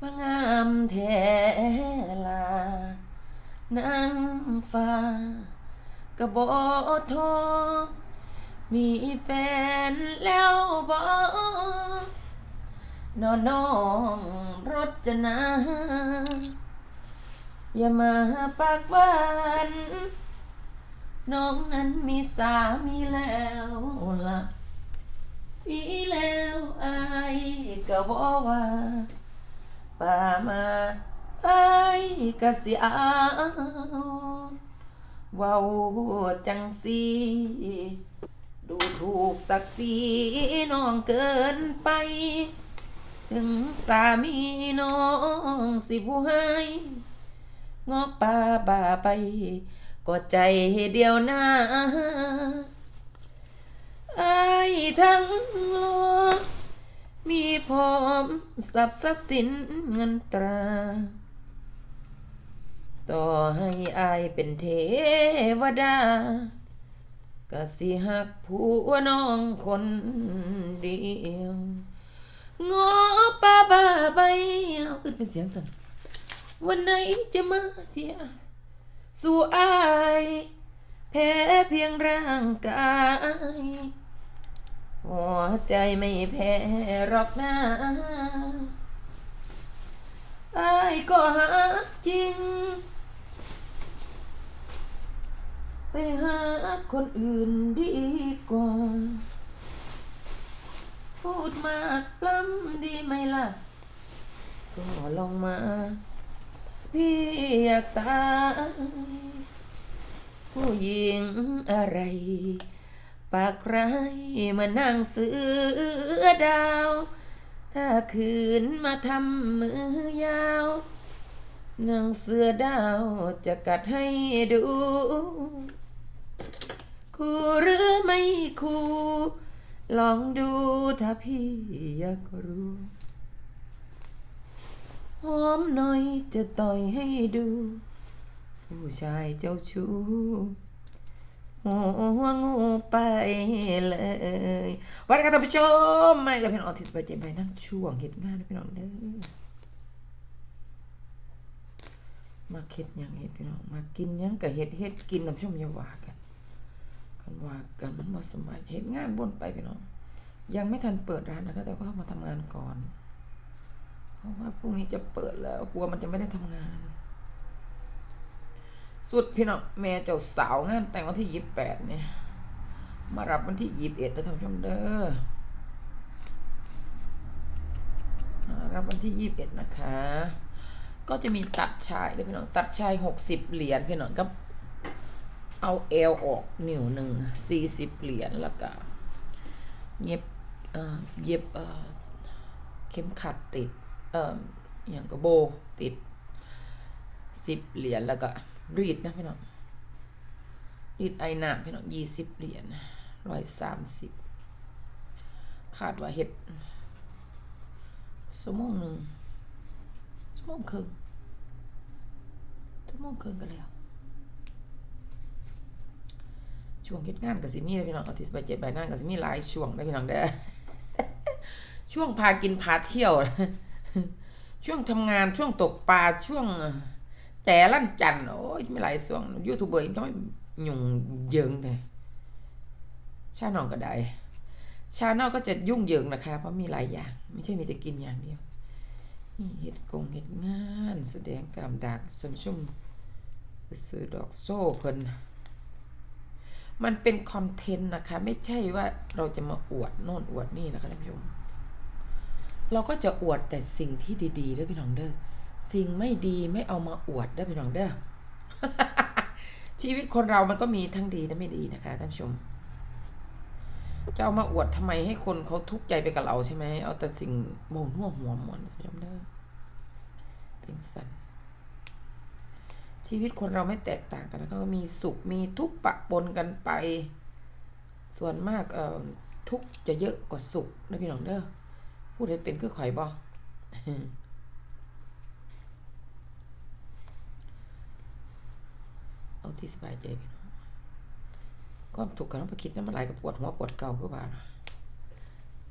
มางามแท้ลานั่งฟ้ากระบอทมีแฟนแล้วบอนอนน้องรถจนาอย่ามาปากหวานน้องนั้นมีสามีแล้วล่ะมีแล้วอายก็บอกว่า ป่ามาไอ้ายก็สิเอาเว้าจังสีดูถูกศักดิ์ศรีน้องเกินไป ถึงสามีน้องสิผู้ให้งอกป่าบ่าไป ก็ใจเดียวนะไอ้ทั้งโลก มีพร้อมสับทรัพย์สินเงินตรา ต่อให้อายเป็นเทวดาก็สิหักผัวน้องคนเดียวงอป้าบ้าใบเอาขึ้นเป็นเสียงสั่นวันไหนจะมาเที่ยสู่อาย แพ้เพียงร่างกาย หัวใจไม่แพ้หรอกนะไอ้ก็หาจริง ไปหาคนอื่นดีกว่า พูดมากปล้ำดีไหมล่ะ ก็ลองมา พี่อยากตายผู้หญิงอะไร ปากไรมานั่งเสือดาว ถ้าคืนมาทำมือยาวนั่งเสือดาวจะกัดให้ดู คู่หรือไม่คู่ ลองดูถ้าพี่อยากรู้หอมหน่อยจะต่อยให้ดู ผู้ชายเจ้าชู้ หัวงูไปเลยวันนี้ครับท่านผู้ชมไม่กับพี่น้องออทิสไปเจมไปนั่งช่วงเหตุงานพี่น้องเด้อมาเฮ็ดยังเฮ็ดพี่น้องมากินยังกับเฮ็ดเฮ็ดกินท่านผู้ชมอย่าว่ากันคันว่ากันมันบ่สมัยเฮ็ดงานบนไปพี่น้องยังไม่ทันเปิดร้านนะคะแต่ก็เข้ามาทำงานก่อน เพราะว่าพรุ่งนี้จะเปิดแล้วกลัวมันจะไม่ได้ทำงาน สุดพี่น้องแม่เจ้าสาวงานแต่งวันที่ยี่สิบแปดเนี่ย มารับวันที่ยี่สิบเอ็ดนะท่านผู้ชมเด้อรับวันที่ยี่สิบเอ็ดนะคะ ก็จะมีตัดชายด้วยพี่น้องตัดชายหกสิบเหรียญพี่น้องก็เอาเอลออกนิ้วหนึ่งสี่สิบเหรียญแล้วก็เย็บเย็บเอ่อเข็มขัดติด เอ่ออย่างกระโบติดสิบเหรียญแล้วก็ รีดนะพี่น้องรีดไอหนาพี่น้องยี่สิบเหรียญร้อยสามสิบคาดว่าเฮ็ดชั่วโมงหนึ่งชั่วโมงครึ่งชั่วโมงครึ่งก็แล้วช่วงเฮ็ดงานกับสิมีนะพี่น้องอาทิตย์บาเจ็บใบหน้ากับสิมีหลายช่วงนะพี่น้องเด้อช่วงพากินพาเที่ยว ช่วงทำงานช่วงตกปลาช่วง แต่ลั่นจันโอ้ยไม่หลายส่วงยูทูบเบอร์ก็ไม่ยุ่งเยิงเลยชาแนลก็ได้ชาแนลก็จะยุ่งเยิงนะคะ เพราะมีหลายอย่าง ไม่ใช่มีแต่กินอย่างเดียวนี่เห็ดกงเห็ดงาน แสดงกรรมดักชมชุ่มซื้อดอกโซ่เพิ่นมันเป็นคอนเทนต์นะคะ ไม่ใช่ว่าเราจะมาอวดโน่นอวดนี่นะคะท่านผู้ชมเราก็จะอวดแต่สิ่งที่ดีๆด้อพี่น้องเด้อ สิ่งไม่ดีไม่เอามาอวดเด้พี่น้องเด้อชีวิตคนเรามันก็มีทั้งดีและไม่ดีนะคะท่านผู้ชมจะเอามาอวดทำไมให้คนเขาทุกข์ใจไปกับเราใช่ไหมเอาแต่สิ่งโมหัวหัวหมอนท่านผู้ชมเด้อเป็นสันชีวิตคนเราไม่แตกต่างกันนะก็มีสุขมีทุกข์ปะปนกันไป ส่วนมากเอ่อทุกข์จะเยอะกว่าสุขนะพี่น้องเด้อพูดให้เป็นคือข่อยบอ เอา ที่สบายใจพี่น้องความถูกข์กับต้องไปคิดน้ำมันไหลกับปวดหัวปวดเก่าก็ว่า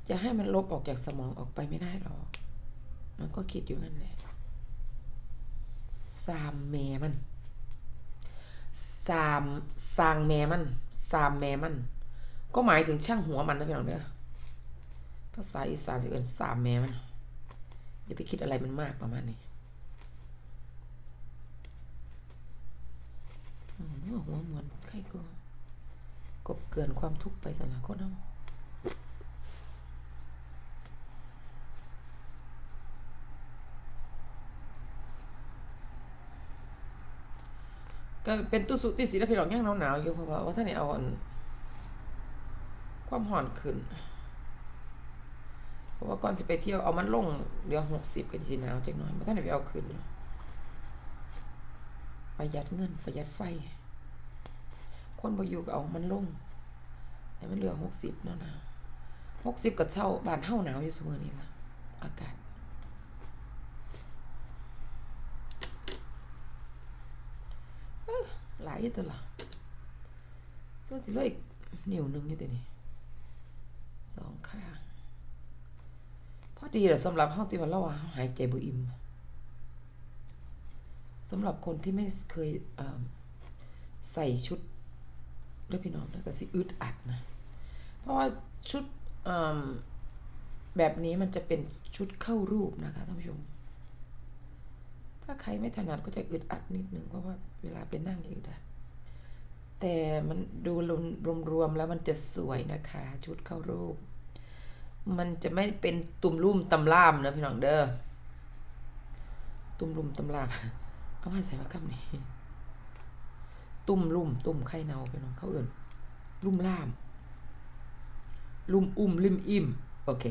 จะให้มันลบออกจากสมองออกไปไม่ได้หรอก มันก็คิดอยู่นั่นแหละสามแม่มันสามสร้างแม่มันสามแม่มัน ก็หมายถึงช่างหัวมันนะพี่น้องเด้อภาษาอีสานจะเอินสามแม่มันอย่าไปคิดอะไรมันมากประมาณนี้ อืมหัวมวนใครก็กบเกินความทุกข์ไปสนะคนเอาก็เป็นตู้สุติสีแล้วพี่น้องย่างหนาวๆอยู่เพราะว่าว่าท่านนี่เอาความห่อนขึ้นเพราะว่าก่อนจะไปเที่ยวเอามันลงเดี๋ยวหกสิบก็จะหนาวจังหน่อยเพราะท่านไหนไปเอาขึ้นอยู่ประหยัดเงินประหยัดไฟ คนบ่อยู่ก็เอามันลงให้มันเหลือหกสิบเนาะนะหกสิบกับเท่าบานเท่าหนาวอยู่เสมอนี่ละอากาศเอ้อหลายอยู่ตัวละส่วนสิเหลยนิ้วหนึ่งอยู่ตัวนี้สองข้างพอดีแหละสำหรับเฮาที่ว่าเราว่าหายใจบ่อิ่มสำหรับคนที่ไม่เคยเใส่ชุด ด้อพี่น้องแล้วก็สิอึดอัดนะ เพราะว่าชุดแบบนี้มันจะเป็นชุดเข้ารูปนะคะท่านผู้ชม ถ้าใครไม่ถนัดก็จะอึดอัดนิดนึงเพราะว่าเวลาไปนั่งอย่าอึดอัดแต่มันดูรวมๆแล้วมันจะสวยนะคะ ชุดเข้ารูป มันจะไม่เป็นตุ่มลุ่มตำล่ามนะพี่น้องเด้อตุ่มลุ่มตำล่ามเอามาใส่มาคำนี้ ตุ่มลุ่มตุ่มไข่เนาพี่น้องเขาเอื่นลุ่มล่าม ลุ่มอุ้มลิ่มอิ่มโอเค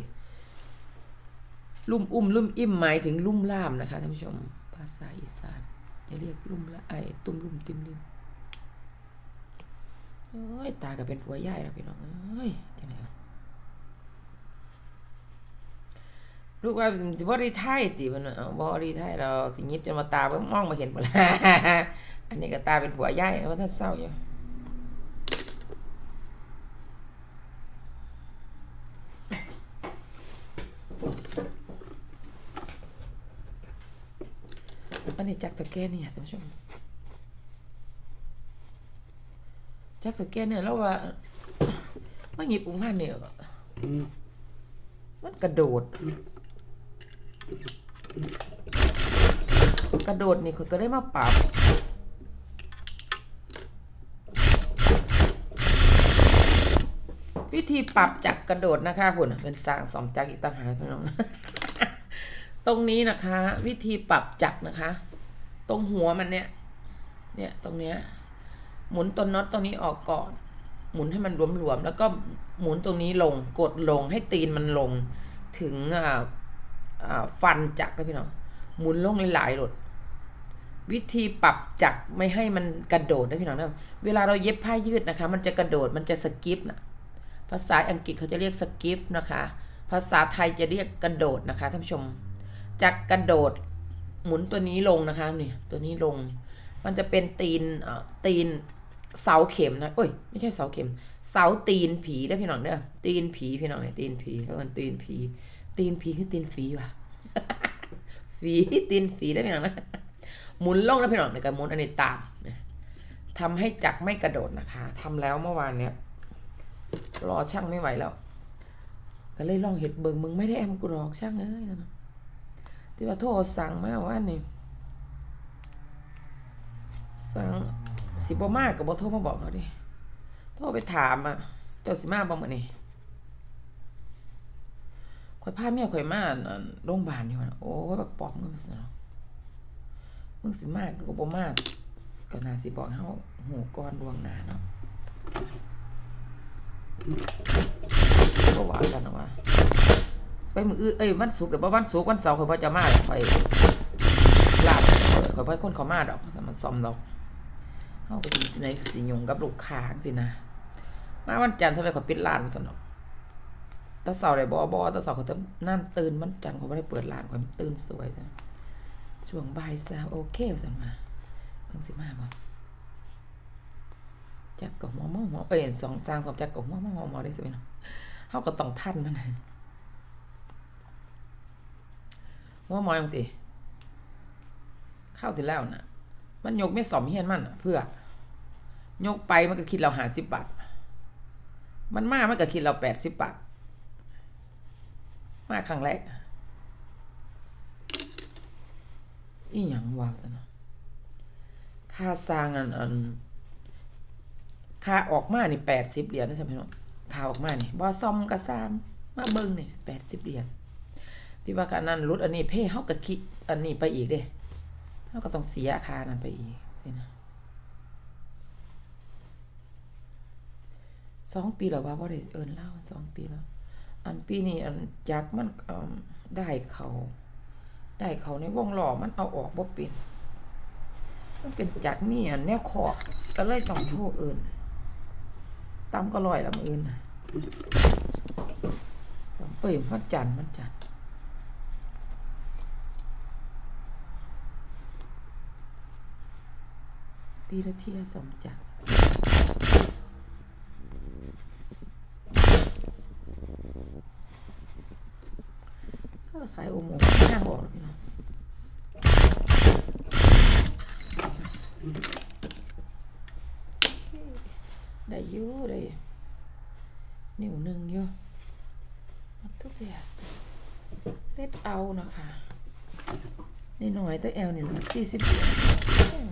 ลุ่มอุ้มลุ่มอิ่มหมายถึงลุ่มล่ามนะคะท่านผู้ชมภาษาอีสานจะเรียกลุ่มละไอตุ่มลุ่มติมลิ่มเอ้ยตาก็เป็นผัวใหญ่แล้วพี่น้องเอ้ยจังไงวะลูกว่าสิบ่ได้ไทยติมันเอาบ่ได้ไทยเราสิยิบจนมาตาเบิ่งมองมาเห็นหมดแล้ว อันนี้ก็ตาเป็นผัวใหญ่ว่าถ้าเศร้าอยู่อันนี้จักตะแกรงเนี่ยท่านผู้ชมจักตะแกรงเนี่ยแล้วว่าไม่หยิบอุ้งผ้าเนี่ยมันกระโดด กระโดดนี่เขาก็ได้มาปรับ วิธีปรับจากกระโดดนะคะคุณเป็นสร้างสองจักรอีกต่างหากพี่น้อง ตรงนี้นะคะ วิธีปรับจักรนะคะ ตรงหัวมันเนี่ย เนี่ยตรงเนี้ย หมุนตัวน็อตตรงนี้ออกก่อน หมุนให้มันหลวมๆแล้วก็หมุนตรงนี้ลงกดลงให้ตีนมันลง ถึงอ่าฟันจักรนะพี่น้องหมุนลงหลายๆหลดวิธีปรับจักรไม่ให้มันกระโดดนะพี่น้องนะเวลาเราเย็บผ้ายืดนะคะ มันจะกระโดดมันจะสกิปนะ ภาษาอังกฤษเขาจะเรียกสกิปนะคะ ภาษาไทยจะเรียกกระโดดนะคะท่านผู้ชม จากกระโดดหมุนตัวนี้ลงนะคะนี่ตัวนี้ลง มันจะเป็นตีนเอ่อตีนเสาเข็มนะโอ้ยไม่ใช่เสาเข็ม เสาตีนผีได้พี่น้องเด้อตีนผีพี่น้องเนี่ยตีนผีเขาเรียกตีนผี ตีนผีคือตีนฝีว่ะฝีตีนฝีได้พี่น้องนะหมุนลงแล้วพี่น้องในการหมุนอันนี้ตามนะทำให้จักรไม่กระโดดนะคะทำแล้วเมื่อวานเนี่ย รอช่างไม่ไหวแล้ว ก็เลยลองเห็ดเบิงมึงไม่ได้แอมกูหรอกช่างเอ้ยนะที่ว่าโทรสั่งมาว่านี่สั่งสิบมากกับบโทรมาบอกเขาดิโทรไปถามอะเจ้าสิมาบ่มื้อนี้ข่อยพาเมียข่อยมาโรงพยาบาลอยู่นะโอ้ยบักปอบมึงซะเนาะมึงสิมากก็บ่มากก็นาสิบอกเฮาหูก่อนดวงหนาเนาะ ก็ว่ากันนะว่าไปมือเอ้ยวันศุกร์เดี๋ยววันศุกร์วันเสาร์ข่อยบ่จะมาหรอกข่อยลาบเออข่อยบ่ให้คนเขามาดอกมันซ่อมดอกเฮาก็สิในสิยงกับลูกค้างซี่นะมาวันจันทร์ทำไมข่อปิดร้านซั่นเนาะแตะเสาร์ได้บ่บ่แตะเสาร์เขาจะนั่นตื่นวันจันทร์เขาบ่ได้เปิดร้านข่อยมันตื่นสวยจ้ะช่วงบ่ายซะโอเคซั่นมาเพิ่งสิมาบ่ จักก็หัวหมอหัวเอ้ยสองจางกับจักก็หัวหมอหัวหมอได้สิเนาะเฮาก็ต้องทันมันหัวหมอยังสิเข้าที่แล้วน่ะมันยกไม่สอมเฮียนมันน่ะเพื่อยกไปมันก็คิดเราหาสิบบาทมันมามันก็คิดเราแปดสิบบาทมาครั้งแรกอีหยังวะซะเนาะค่าสร้างอันอัน ค่าออกมานี่แปดสิบเหรียญนะจ๊ะพี่น้องค่าออกมานี่บอซอมกระซามมาเบิ้งนี่แปดสิบเหรียญที่ว่าการนั้นรุดอันนี้เพ่เฮาก็คิดอันนี้ไปอีกเด้เฮาก็ต้องเสียคานั้นไปอีกนี่นะสองปีแล้วว่าบ่ได้เอิ้นเล่าสองปีแล้ว อันปีนี้อันจักมันได้เขาได้เขาในวงหล้อมันเอาออกบ่เป็นมันเป็นจักมีอันแนวขอบก็เลยต้องโทษอื่น ตำก็ลอยลำอื่นน่ะเอ้ยมันจันทร์มันจันทร์ปีละเที่ยสองจัน ได้อยู่ได้นิ้วหนึ่งอยู่มันทุกอย่างเล็ดเอานะคะนี่หน่อยตัวแอลนี่นะสี่สิบอืม